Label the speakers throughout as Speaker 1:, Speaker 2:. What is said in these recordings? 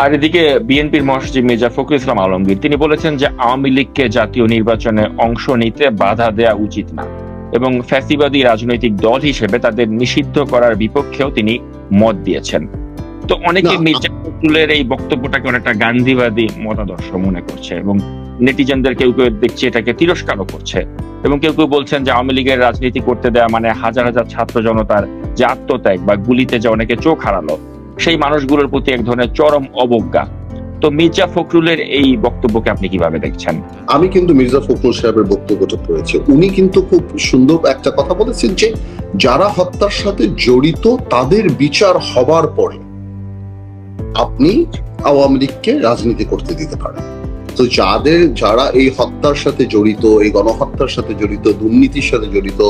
Speaker 1: আর এদিকে বিএনপির মহাসচিব মির্জা ফখরুল ইসলাম আলমগীর তিনি বলেছেন যে আওয়ামী লীগকে জাতীয় নির্বাচনে অংশ নিতে বাধা দেওয়া উচিত না এবং ফ্যাসিবাদী রাজনৈতিক দল হিসেবে তাদের নিষিদ্ধ করার বিপক্ষেও তিনি মত দিয়েছেন। তো অনেকে মির্জা ফখরুলের এই বক্তব্যটাকে অনেকটা গান্ধীবাদী মতাদর্শ মনে করছে এবং নেটিজেনদের কেউ কেউ দেখছে এটাকে তিরস্কারও করছে এবং কেউ কেউ বলছেন যে আওয়ামী লীগের রাজনীতি করতে দেয়া মানে হাজার হাজার ছাত্র জনতার যে আত্মত্যাগ বা গুলিতে যে অনেকে চোখ হারালো সেই মানুষগুলোর প্রতি এক ধরনের চরম অবজ্ঞা। তো মির্জা ফখরুলের এই বক্তব্যকে আপনি কীভাবে দেখছেন?
Speaker 2: আমি কিন্তু মির্জা ফখরুল সাহেবের বক্তব্যটা পড়েছি। উনি কিন্তু খুব সুন্দর একটা কথা বলেছেন যে, যারা হত্যার সাথে জড়িত তাদের বিচার হবার পরে আপনি আওয়ামী লীগকে রাজনীতি করতে দিতে পারেন। তো যাদের, যারা এই হত্যার সাথে জড়িত, এই গণহত্যার সাথে জড়িত, দুর্নীতির সাথে জড়িত,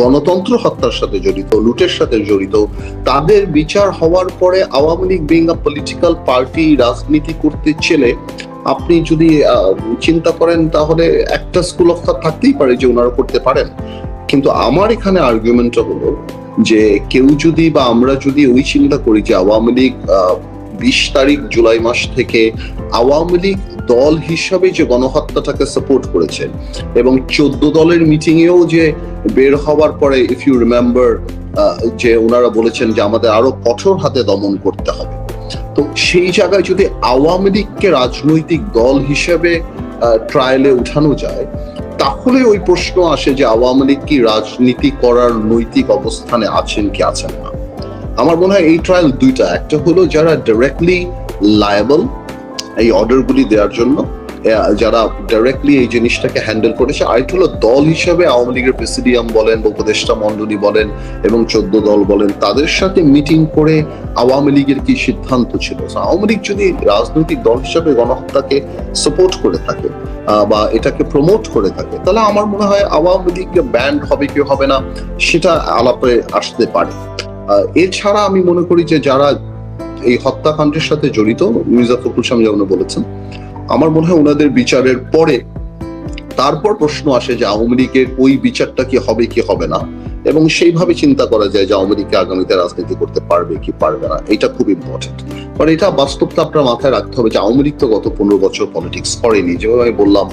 Speaker 2: গণতন্ত্র হত্যার সাথে জড়িত, লুটের সাথে জড়িত, তাদের বিচার হওয়ার পরে Awami League being a political party রাজনীতি করতে চেলে, আপনি যদি চিন্তা করেন তাহলে একটা স্কুল অফ থট থাকতেই পারে যে ওনারা করতে পারেন। কিন্তু আমার এখানে আর্গুমেন্টটা হলো যে কেউ যদি বা আমরা যদি ওই চিন্তা করি যে আওয়ামী লীগ বিশ তারিখ জুলাই মাস থেকে আওয়ামী লীগ দল হিসাবে যে গণহত্যাটাকে সাপোর্ট করেছে এবং চোদ্দ দলের মিটিং এও যে বের হওয়ার পরে ইফ ইউ রিমেম্বার যে ওনারা বলেছেন যে আমাদের আরও কঠোর হাতে দমন করতে হবে। তো সেই জায়গায় যদি আওয়ামী লীগকে রাজনৈতিক দল হিসেবে ট্রায়ালে উঠানো যায়, তাহলে ওই প্রশ্ন আসে যে আওয়ামী লীগ কি রাজনীতি করার নৈতিক অবস্থানে আছেন কি আছেন না। আমার মনে হয় এই ট্রায়াল দুইটা। একটা হলো যারা ডাইরেক্টলি লায়াবল এই অর্ডারগুলি দেওয়ার জন্য যারা ডাইরেক্টলি এই জিনিসটাকে হ্যান্ডেল করেছে। আরেকটা হলো দল হিসাবে আওয়ামী লীগের প্রেসিডিয়াম বলেন, উপদেষ্টা মন্ডলী বলেন এবং চোদ্দ দল বলেন, তাদের সাথে মিটিং করে আওয়ামী লীগের কি সিদ্ধান্ত ছিল? আওয়ামী লীগ যদি রাজনৈতিক দল হিসাবে গণহত্যাকে সাপোর্ট করে থাকে বা এটাকে প্রমোট করে থাকে, তাহলে আমার মনে হয় আওয়ামী লীগ ব্যান্ড হবে কি হবে না, সেটা আলাপে আসতে পারে। এছাড়া আমি মনে করি যে যারা এই হত্যাকাণ্ডের সাথে জড়িত, মির্জা ফখরুল ইসলাম যেমন বলেছেন, আমার মনে হয় ওনাদের বিচারের পরে তারপর প্রশ্ন আসে যে আওয়ামী লীগের ওই বিচারটা কি হবে কি হবে না। এবং সেইভাবে চিন্তা করা যায় যে লীগকে আগামীতে রাজনীতি করতে পারবে কি পারবে না। এটা খুব ইম্পর্টেন্ট কারণ এটা বাস্তবটা আপনার মাথায় রাখতে হবে যে আওয়ামী লীগ তো গত পনেরো বছর পলিটিক্স করেনি। যেভাবে আমি বললাম,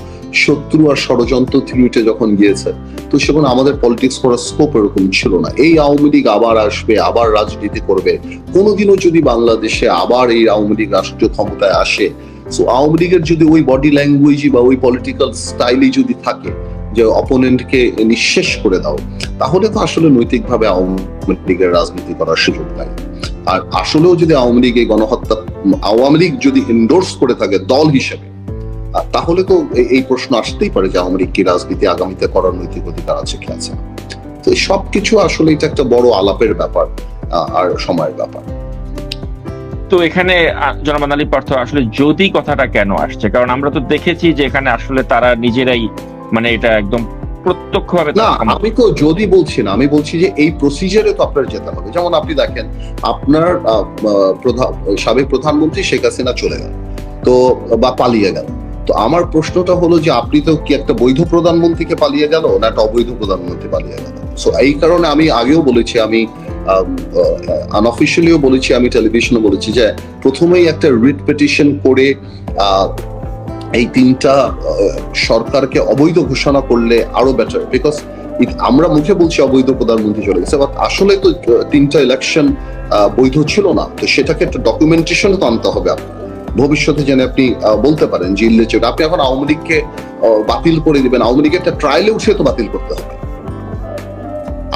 Speaker 2: শত্রু আর ষড়যন্ত্র থিওরিতে যখন গিয়েছে, তো সেখানে আমাদের পলিটিক্স করার স্কোপ এরকম ছিল না। এই আওয়ামী লীগ আবার আসবে, আবার রাজনীতি করবে। কোনোদিনও যদি বাংলাদেশে আবার এই আওয়ামী লীগ রাষ্ট্রীয় ক্ষমতায় আসে সো আওয়ামী লীগের যদি ওই বডি ল্যাঙ্গুয়েজ বা ওই পলিটিক্যাল স্টাইলই যদি থাকে যে অপোনেন্টকে নিঃশেষ করে দাও, তাহলে তো আসলে নৈতিকভাবে আওয়ামী লীগের রাজনীতি করার সুযোগ নাই। আর আসলেও যদি আওয়ামী লীগ এই গণহত্যা, আওয়ামী লীগ যদি এন্ডোর্স করে থাকে দল হিসেবে তাহলে তো এই- প্রশ্ন আসতেই পারে যে আওয়ামী লীগ কি রাজনীতি আগামীতে করার নৈতিক অধিকার আছে কি আছে তো সবকিছু আসলে এটা একটা বড় আলাপের ব্যাপার আর সময়ের ব্যাপার।
Speaker 1: তো এখানে জনাব আলী পার্থ, আসলে যদি কথাটা কেন আসছে? কারণ আমরা তো দেখেছি যে এখানে আসলে তারা নিজেরাই মানে এটা একদম প্রত্যক্ষভাবে
Speaker 2: না আমি তো যদি বলছি না আমি বলছি যে এই প্রসিজারে তো আপনার যেতে হবে। যেমন আপনি দেখেন আপনার সাবেক প্রধানমন্ত্রী শেখ হাসিনা চলে গেল তো বা পালিয়ে গেল। তো আমার প্রশ্নটা হলো যে আপনি তো কি একটা বৈধ প্রধানমন্ত্রীকে পালিয়ে গেল না একটা অবৈধ প্রধানমন্ত্রী পালিয়ে গেল? সো এই কারণে আমি আগেও বলেছি আমি আনঅফিসিয়ালিও বলেছি আমি টেলিভিশনে বলেছি যে প্রথমেই একটা রিট পিটিশন করে আহ, এই তিনটা সরকারকে অবৈধ ঘোষণা করলে আরও বেটার বিকজ আমরা মুখে বলছি অবৈধ প্রধানমন্ত্রী চলে গেছে বাট আসলে তো তিনটা ইলেকশন বৈধ ছিল না। তো সেটাকে একটা ডকুমেন্টেশন তো আনতে হবে ভবিষ্যতে যেন আপনি বলতে পারেন যে ইলেকশন আপনি এখন আওয়ামী লীগকে বাতিল করে দিবেন। আওয়ামী লীগের একটা ট্রায়ালে উঠে তো বাতিল করতে হবে।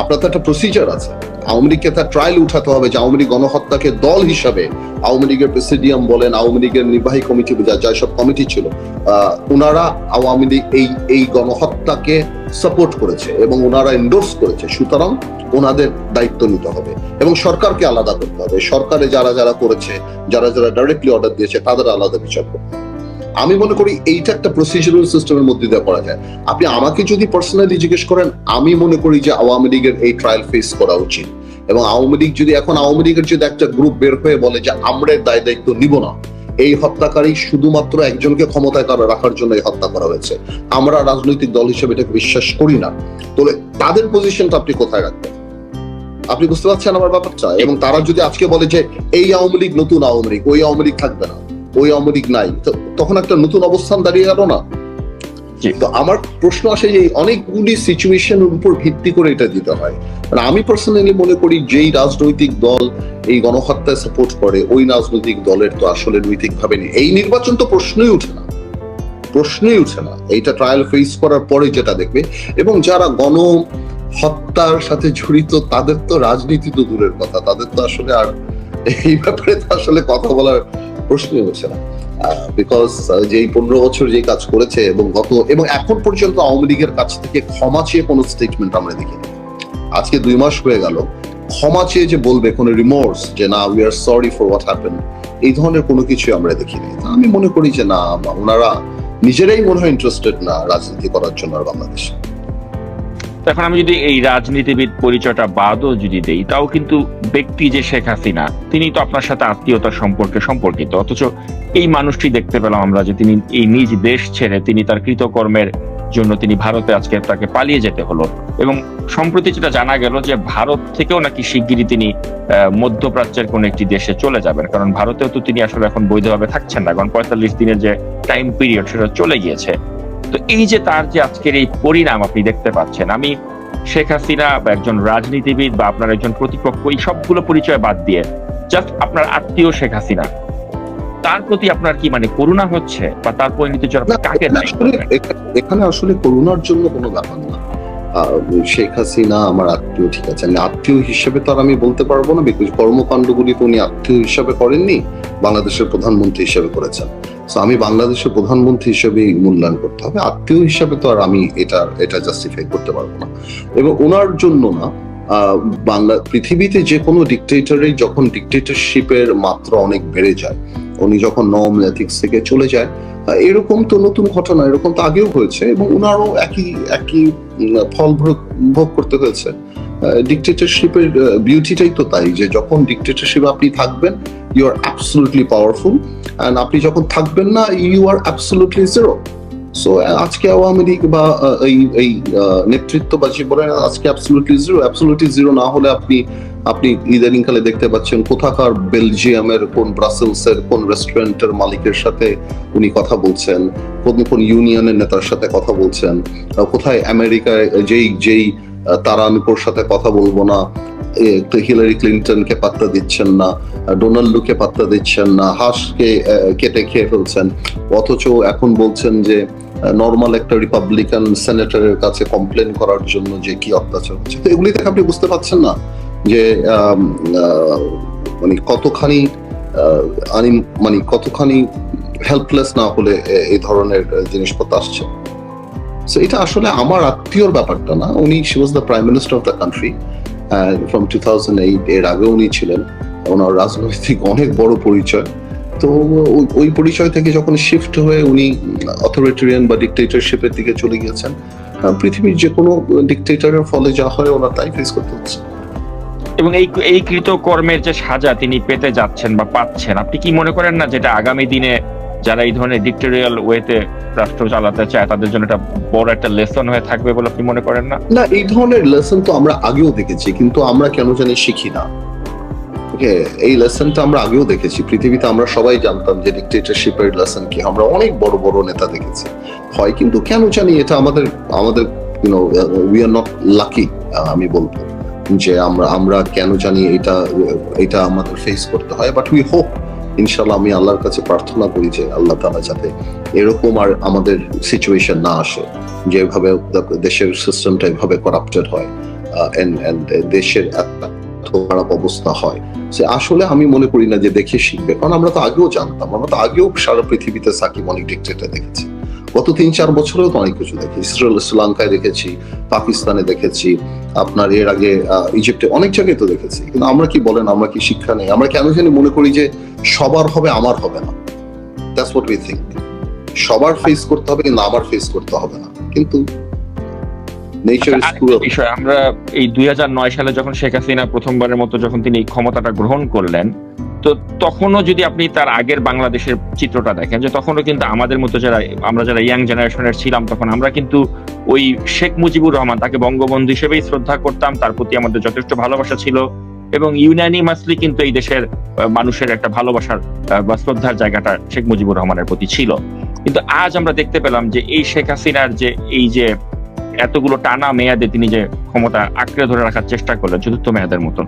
Speaker 2: আপনার তো একটা প্রসিজার আছে। আওয়ামী লীগকে তার ট্রায়াল উঠাতে হবে যে আওয়ামী লীগ গণহত্যাকে দল হিসাবে আওয়ামী লীগের প্রেসিডিয়াম বলেন, আওয়ামী লীগের নির্বাহী কমিটি যা সব কমিটি ছিল ওনারা আওয়ামী লীগ এই এই গণহত্যাকে সাপোর্ট করেছে এবং ওনারা এন্ডোর্স করেছে। সুতরাং ওনাদের দায়িত্ব নিতে হবে এবং সরকারকে আলাদা করতে হবে। সরকারে যারা যারা করেছে, যারা যারা ডাইরেক্টলি অর্ডার দিয়েছে, তাদের আলাদা বিচার করতে হবে। আমি মনে করি এইটা একটা প্রসিজারাল সিস্টেমের মধ্যে দিয়ে করা যায়। আপনি আমাকে যদি পার্সোনালি জিজ্ঞেস করেন, আমি মনে করি যে আওয়ামী লীগের এই ট্রায়াল ফেস করা উচিত। এবং আওয়ামী লীগ যদি এখন আওয়ামী লীগের যদি একটা গ্রুপ বের হয়ে বলে যে আমরা দায় দায়িত্ব নিব না, এই হত্যাকারী শুধুমাত্র একজনকে ক্ষমতায় করা রাখার জন্য এই হত্যা করা হয়েছে। আমরা রাজনৈতিক দল হিসেবে এটাকে বিশ্বাস করি না। তাহলে তাদের পজিশনটা আপনি কোথায় রাখবেন? আপনি বুঝতে পারছেন আমার ব্যাপারটা? এবং তারা যদি আজকে বলে যে এই আওয়ামী লীগ নতুন আওয়ামী লীগ, ওই আওয়ামী লীগ থাকবে না। ওই আওয়ামী লীগ নাই। তখন একটা নতুন অবস্থান দাঁড়িয়ে গেল না? তো আমার প্রশ্ন আসে যে এই অনেকগুলি সিচুয়েশনের উপর ভিত্তি করে এটা দিতে হয়। মানে আমি পার্সোনালি মনে করি যেই রাজনৈতিক দল এই গণহত্যায় সাপোর্ট করে ওই রাজনৈতিক দলের তো আসলে নৈতিক ভাবে নেই। এই নির্বাচন তো প্রশ্নই উঠে না। প্রশ্নই উঠে না। এইটা ট্রায়াল ফেস করার পরে যেটা দেখবে। এবং যারা গণ হত্যার সাথে জড়িত তাদের তো রাজনীতি তো দূরের কথা। তাদের তো আসলে আর এই ব্যাপারে তো আসলে কথা বলার প্রশ্নই হচ্ছে না। বিকজ যে পনেরো বছর যে কাজ করেছে এবং গত, এবং এখন পর্যন্ত আওয়ামী লীগের কাছ থেকে ক্ষমা চেয়ে কোনো স্টেটমেন্ট আমরা দেখিনি। আজকে দুই মাস হয়ে গেল, ক্ষমা চেয়ে যে বলবে কোনো রিমোর্স যে না we are sorry for what happen এই ধরনের কোনো কিছু আমরা দেখিনি। আমি মনে করি যে না ওনারা নিজেরাই মনে হয় ইন্টারেস্টেড না রাজনীতি করার জন্য আর বাংলাদেশে।
Speaker 1: এখন আমি যদি এই রাজনীতিবিদ পরিচয়টা বাদও যদি দেই, তাও কিন্তু ব্যক্তি যে শেখ হাসিনা, তিনি তো আপনার সাথে আত্মীয়তার সম্পর্কে সম্পর্কিত, অথচ এই মানুষটি দেখতে পেলাম আমরা যে তিনি এই নিজ দেশ ছেড়ে তিনি তার কৃতকর্মের জন্য তিনি ভারতে আজকে তাকে পালিয়ে যেতে হলো। এবং সম্প্রতি যেটা জানা গেল যে ভারত থেকেও নাকি শিগগিরই তিনি মধ্যপ্রাচ্যের কোন একটি দেশে চলে যাবেন, কারণ ভারতেও তো তিনি আসলে এখন বৈধভাবে থাকছেন না, কারণ পঁয়তাল্লিশ দিনের যে টাইম পিরিয়ড সেটা চলে গিয়েছে। তো এই যে তার যে আজকের এই পরিণাম আপনি দেখতে পাচ্ছেন আমি শেখ হাসিনা বা একজন রাজনীতিবিদ বা আপনার একজন প্রতিপক্ষ এই সবগুলো পরিচয় বাদ দিয়ে জাস্ট আপনার আত্মীয় শেখ হাসিনা তার প্রতি আপনার কি মানে করুণা হচ্ছে বা তার কাকে
Speaker 2: এখানে আসলে করোনার জন্য কোনো ব্যাপার না। শেখ হাসিনা আমার আত্মীয় ঠিক আছে। আমি আত্মীয় হিসেবে তো আর আমি বলতে পারব না বিকজ কর্মকাণ্ডগুলি তো উনি আত্মীয় হিসেবে করেননি বাংলাদেশের প্রধানমন্ত্রী হিসেবে করেছেন। আমি বাংলাদেশের প্রধানমন্ত্রী হিসেবে মূল্যায়ন করতে হবে। আত্মীয় হিসাবে তো আর আমি এটা এটা জাস্টিফাই করতে পারব না। এবং ওনার জন্য না বাংলা, পৃথিবীতে যে কোনো ডিকটেটরের যখন ডিকটেটরশিপের মাত্রা অনেক বেড়ে যায়, উনি যখন নর্ম এথিক্স থেকে চলে যায় এরকম তো নতুন ঘটনা, এরকম তো আগেও হয়েছে এবং ওনারও একই একই ফল ভোগ করতে হয়েছে। ডিকটেটরশিপের বিউটিটাই তো তাই যে যখন ডিকটেটরশিপ আপনি থাকবেন you are absolutely powerful and আপনি যখন থাকবেন না you are absolutely zero so আজকে আওয়ামী লীগ বা এই এই নেতৃত্ব বা যে বলেন, আজকে অ্যাবসলুটলি জিরো অ্যাবসলুটলি জিরো না হলে আপনি আপনি ইদানিং কালে দেখতে পাচ্ছেন কোথাকার বেলজিয়ামের কোন ব্রাসেলসের কোন রেস্টুরেন্টের মালিকের সাথে উনি কথা বলছেন, কোন কোন ইউনিয়নের নেতার সাথে কথা বলছেন কোথায় আমেরিকায়, যেই যেই আহ, তারানুকোর সাথে কথা বলব না। হিলারি ক্লিন্টনকে পাত্তা দিচ্ছেন না ডোনাল্ডোকে পাত্তা দিচ্ছেন না হাঁসকে কেটে খেয়ে ফেলছেন। অথচ এখন বলছেন যে নর্মাল একটা রিপাবলিকান সেনেটরের কাছে কমপ্লেন করার জন্য যে কি অত্যাচার হচ্ছে। তো এগুলি থেকে আপনি বুঝতে পারছেন না যে মানে কতখানি মানে কতখানি হেল্পলেস না হলে এই ধরনের জিনিসপত্র আসছে। So, এটা আসলে আমার আত্মীয়র ব্যাপারটা না। উনি she was the prime minister of the country from two thousand eight এর আগে উনি ছিলেন। ওনার রাজনৈতিক অনেক বড় পরিচয়। তো, ওই পরিচয় থেকে যখন শিফট হয়ে উনি অথরিটেরিয়ান বা ডিকটেটরশিপের দিকে চলে গিয়েছেন পৃথিবীর যে কোনো ডিকটেটরের ফলে যা হয় ওনার তাই ফেস করতে হচ্ছে।
Speaker 1: এবং এই এই কৃতকর্মের যে সাজা তিনি পেতে যাচ্ছেন বা পাচ্ছেন, আপনি কি মনে করেন না যেটা আগামী দিনে যারা এই ধরনের ডিক্টোরিয়াল ওয়েতে রাষ্ট্র চালাতে চায়, তাদের জন্য একটা বড় একটা লেসন হয়ে থাকবে বলে আপনি মনে করেন না?
Speaker 2: না, এই ধরনের লেসন তো আমরা আগেও দেখেছি, কিন্তু আমরা কেন জানি শিখি না। এই লেসনটা আমরা আগেও দেখেছি। পৃথিবীতে আমরা সবাই জানতাম যে ডিকটেটরশিপের লেসন কি। আমরা অনেক বড় বড় নেতা দেখেছি। হয় কিন্তু কেন জানি এটা আমাদের আমাদের you know we are not lucky আমি বলব, যে আমরা আমরা কেন জানি এটা এটা আমাদের ফেস করতে হয় বাট উই হোপ ইনশাল্লাহ আমি আল্লাহর কাছে প্রার্থনা করি যে আল্লাহ তালা যাতে এরকম আর আমাদের সিচুয়েশন না আসে যেভাবে দেশের সিস্টেমটা এভাবে করাপ্টেড হয় দেশের খারাপ অবস্থা হয়। সে আসলে আমি মনে করি না যে দেখে শিখবে, কারণ আমরা তো আগেও জানতাম, আমরা তো আগেও সারা পৃথিবীতে সাকিব অনেক ডিক্টেটার দেখেছি। গত তিন চার বছরেও তো অনেক কিছু দেখি। ইসরায়েল শ্রীলঙ্কায় দেখেছি পাকিস্তানে দেখেছি আপনার এর আগে ইজিপ্টে অনেক জায়গায় তো দেখেছি। কিন্তু আমরা কি বলেন আমরা কি শিক্ষা নেই? আমরা কেন জানি মনে করি যে সবার হবে আমার হবে না। দ্যাটস হোয়াট উই থিঙ্ক সবার ফেস করতে হবে কিন্তু আমার ফেস করতে হবে না। কিন্তু
Speaker 1: বিষয় আমরা এই দুই হাজার নয় সালে যখন শেখ হাসিনা প্রথমবারের মতো যখন তিনি এই ক্ষমতাটা গ্রহণ করলেন তো তখনও যদি আপনি তার আগের বাংলাদেশের চিত্রটা দেখেন, যে তখনও কিন্তু আমাদের মতো যারা, আমরা যারা ইয়াং জেনারেশনের ছিলাম তখন, আমরা কিন্তু ওই শেখ মুজিবুর রহমান, তাকে বঙ্গবন্ধু হিসেবেই শ্রদ্ধা করতাম, তার প্রতি আমাদের যথেষ্ট ভালোবাসা ছিল এবং ইউনানিমাসলি কিন্তু এই দেশের মানুষের একটা ভালোবাসার বা শ্রদ্ধার জায়গাটা শেখ মুজিবুর রহমানের প্রতি ছিল। কিন্তু আজ আমরা দেখতে পেলাম যে এই শেখ হাসিনার যে, এই যে এতগুলো টানা মেয়াদে তিনি যে ক্ষমতা আঁকড়ে ধরে রাখার চেষ্টা করলেন, চতুর্থ মেয়াদের মতন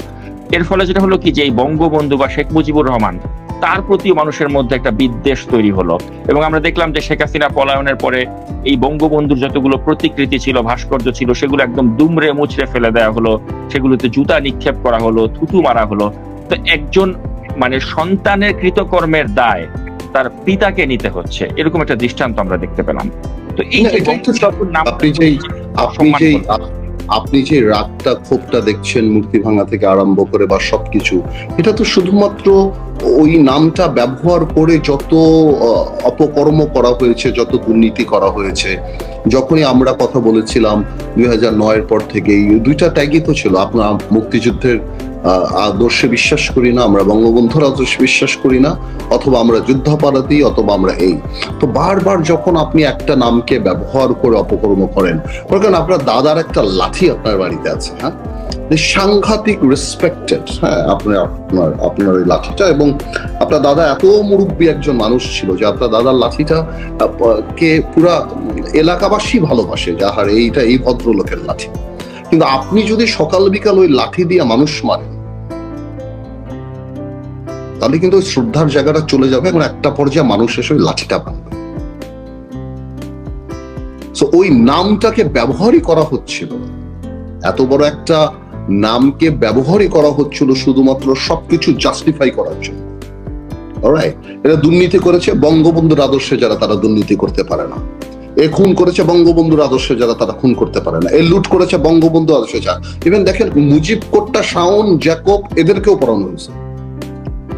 Speaker 1: এর ফলে যেটা হলো কি যে এই বঙ্গবন্ধু বা শেখ মুজিবুর রহমান তার প্রতি মানুষের মধ্যে একটা বিদ্বেষ তৈরি হলো। এবং আমরা দেখলাম যে শেখ হাসিনা পলায়নের পরে এই বঙ্গবন্ধুর যতগুলো প্রতিকৃতি ছিল ভাস্কর্য ছিল সেগুলো একদম দুমড়ে মুচড়ে ফেলে দেওয়া হলো। সেগুলোতে জুতা নিক্ষেপ করা হলো থুতু মারা হলো। তো একজন মানে সন্তানের কৃতকর্মের দায় তার পিতাকে নিতে হচ্ছে। এরকম একটা দৃষ্টান্ত আমরা দেখতে পেলাম। তো এই যে
Speaker 2: আপনি যেই- আপনি যে আপনি যে রাগটা ক্ষোভটা দেখছেন, মূর্তি ভাঙা থেকে আরম্ভ করে বা সবকিছু, এটা তো শুধুমাত্র ওই নামটা ব্যবহার করে যত অপকর্ম করা হয়েছে, যত দুর্নীতি করা হয়েছে, যখনই আমরা কথা বলেছিলাম দুই হাজার নয়ের পর থেকে দুইটা ট্যাগই তো ছিল, আপনার মুক্তিযুদ্ধের আদর্শে বিশ্বাস করি না, আমরা বঙ্গবন্ধুর আদর্শে বিশ্বাস করি না, অথবা আমরা যুদ্ধাপরাধী, অথবা আমরা এই। তো বারবার যখন আপনি একটা নামকে ব্যবহার করে অপকর্ম করেন করেন আপনার দাদার একটা লাঠি আপনার বাড়িতে আছে হ্যাঁ? সাংঘাতিক রেসপেক্টেড হ্যাঁ আপনার আপনার আপনার ওই লাঠিটা এবং আপনার দাদা এত মুরব্বী একজন মানুষ ছিল যে আপনার দাদার লাঠিটা, কে পুরা এলাকাবাসী ভালোবাসে যাহার এইটা এই ভদ্রলোকের লাঠি। কিন্তু আপনি যদি সকাল বিকাল ওই লাঠি দিয়ে মানুষ মারেন তাহলে কিন্তু ওই শ্রদ্ধার জায়গাটা চলে যাবে এবং একটা পর্যায়ে মানুষ এসে ওই লাঠিটা ভাঙবে So, ওই নামটাকে ব্যবহারই করা হচ্ছিল এত বড় একটা নামকে ব্যবহারই করা হচ্ছিল শুধুমাত্র সবকিছু জাস্টিফাই করার জন্য? এটা দুর্নীতি করেছে বঙ্গবন্ধুর আদর্শে যারা তারা দুর্নীতি করতে পারে না। এ খুন করেছে বঙ্গবন্ধুর আদর্শে যারা তারা খুন করতে পারে না। এ লুট করেছে বঙ্গবন্ধু আদর্শে যারা। ইভেন দেখেন মুজিব কোট্টা শাওন জ্যাকব এদেরকেও পড়ানো হয়েছে।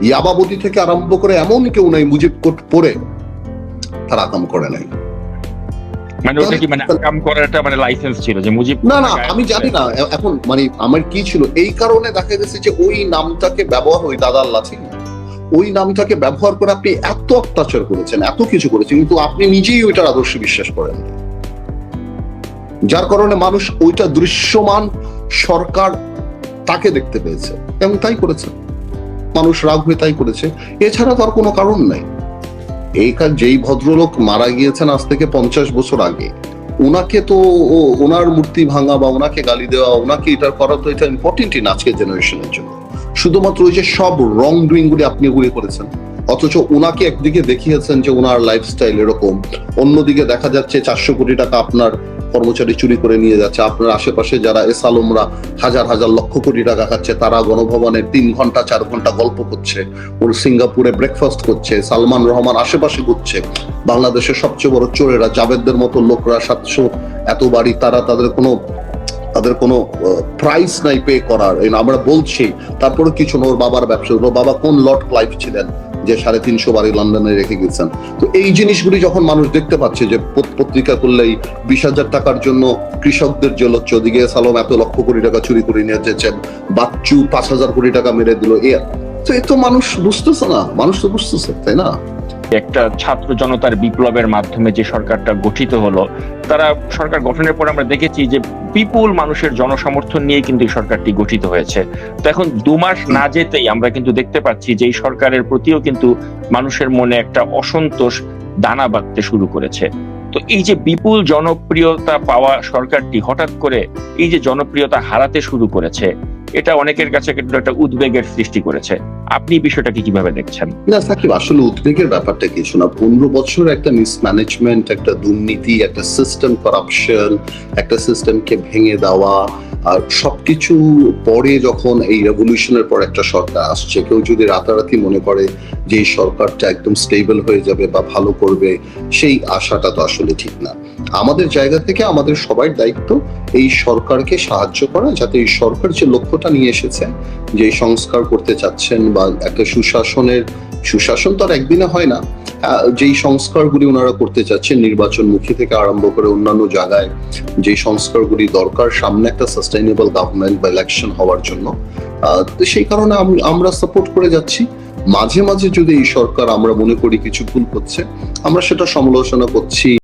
Speaker 2: ইয়াবাবতী থেকে আরম্ভ করে এমন কেউ নাই মুজিব কোট পরে তারা কাম করে নাই।
Speaker 1: মানে ওটা কি মানে কাম করার মানে লাইসেন্স ছিল যে মুজিব
Speaker 2: না না আমি জানি না। এখন মানে আমার কি ছিল? এই কারণে দেখা গেছে যে ওই নামটাকে ব্যবহার ওই দাদার লাঠি ওই নামটাকে ব্যবহার করে আপনি এত অত্যাচার করেছেন এত কিছু করেছেন কিন্তু আপনি নিজেই ওইটার আদর্শে বিশ্বাস করেন। যার কারণে মানুষ ওইটা দৃশ্যমান সরকার তাকে দেখতে পেয়েছে এবং তাই করেছে। মানুষ রাগ হয়ে তাই করেছে, এছাড়া তো আর কোনো কারণ নাই। এই কাজ যেই ভদ্রলোক মারা গিয়েছেন আজ থেকে পঞ্চাশ বছর আগে, ওনাকে তো ওনার মূর্তি ভাঙা বা ওনাকে গালি দেওয়া, ওনাকে এটার করা তো এটা ইম্পর্টেন্টই না আজকের জেনারেশনের জন্য। শুধুমাত্র ওই যে সব রং ডুইং গুলি আপনি ওগুলি করেছেন, অথচ ওনাকে একদিকে দেখিয়েছেন যে ওনার লাইফস্টাইল এরকম, অন্যদিকে দেখা যাচ্ছে চারশো কোটি টাকা আপনার কর্মচারী চুরি করে নিয়ে যাচ্ছে। আপনার আশেপাশে যারা এস আলমরা হাজার হাজার লক্ষ কোটি টাকা খাচ্ছে, তারা গণভবনে তিন ঘণ্টা, চার ঘণ্টা গল্প করছে। ওর সিঙ্গাপুরে ব্রেকফাস্ট করছে, সালমান রহমান আশেপাশে ঘুরছে। বাংলাদেশের সবচেয়ে বড় চোরেরা জাভেদদের মতো লোকরা সাতশো এত বাড়ি, তারা তাদের কোনো তাদের কোনো প্রাইস নাই পে করার। আমরা বলছি তারপরে কিছু না, ওর বাবার ব্যবসা। ওর বাবা কোন লর্ড ক্লাইভ ছিলেন? যে সাড়ে তিনশো বাড়ি লন্ডনে রেখে গেছেন। তো এই জিনিসগুলি যখন মানুষ দেখতে পাচ্ছে যে পত- পত্রিকা করলেই বিশ হাজার টাকার জন্য কৃষকদের জন্য ওদিকে সালম এত লক্ষ কোটি টাকা চুরি করে নিয়ে যেছেন বাচ্চু পাঁচ হাজার কোটি টাকা মেরে দিল, এ তো এ তো মানুষ বুঝতেছে না, মানুষ তো বুঝতেছে, তাই না?
Speaker 1: একটা ছাত্র জনতার বিপ্লবের মাধ্যমে যে সরকারটা গঠিত হলো, তারা সরকার গঠনের পর আমরা দেখেছি যে বিপুল মানুষের জনসমর্থন নিয়ে কিন্তু এই সরকারটি গঠিত হয়েছে। তো এখন দু মাস না যেতেই আমরা কিন্তু দেখতে পাচ্ছি যে এই সরকারের প্রতিও কিন্তু মানুষের মনে একটা অসন্তোষ দানা বাঁধতে শুরু করেছে। তো এই যে বিপুল জনপ্রিয়তা পাওয়া সরকারটি হঠাৎ করে এই যে জনপ্রিয়তা হারাতে শুরু করেছে এটা অনেকের কাছে একটা উদ্বেগের সৃষ্টি করেছে। আপনি বিষয়টাকে কীভাবে দেখছেন?
Speaker 2: না, সাকিব, আসলে উদ্বেগের ব্যাপারটা কিছু না পনেরো বছর একটা মিসম্যানেজমেন্ট একটা দুর্নীতি, একটা সিস্টেম করাপশন একটা সিস্টেমকে ভেঙে দেওয়া, আর সবকিছু পরে যখন এই রেভলিউশনের পর একটা সরকার আসছে, কেউ যদি রাতারাতি মনে করে যে এই সরকারটা একদম স্টেবল হয়ে যাবে বা ভালো করবে, সেই আশাটা তো আসলে ঠিক না। আমাদের জায়গা থেকে আমাদের সবার দায়িত্ব এই সরকারকে সাহায্য করা, যাতে এই সরকার যে লক্ষ্যটা নিয়ে এসেছে যে সংস্কার করতে চাচ্ছেন বা একটা সুশাসনের সুশাসন তো আর একদিনে হয় না আহ, যেই সংস্কারগুলি ওনারা করতে চাচ্ছেন নির্বাচন মুখী থেকে আরম্ভ করে অন্যান্য জায়গায় যে সংস্কারগুলি দরকার সামনে একটা সাস্টেইনেবল গভর্নমেন্ট বা ইলেকশন হওয়ার জন্য সেই কারণে আমরা সাপোর্ট করে যাচ্ছি। মাঝে মাঝে যদি এই সরকার আমরা মনে করি কিছু ভুল করছে আমরা সেটা সমালোচনা করছি।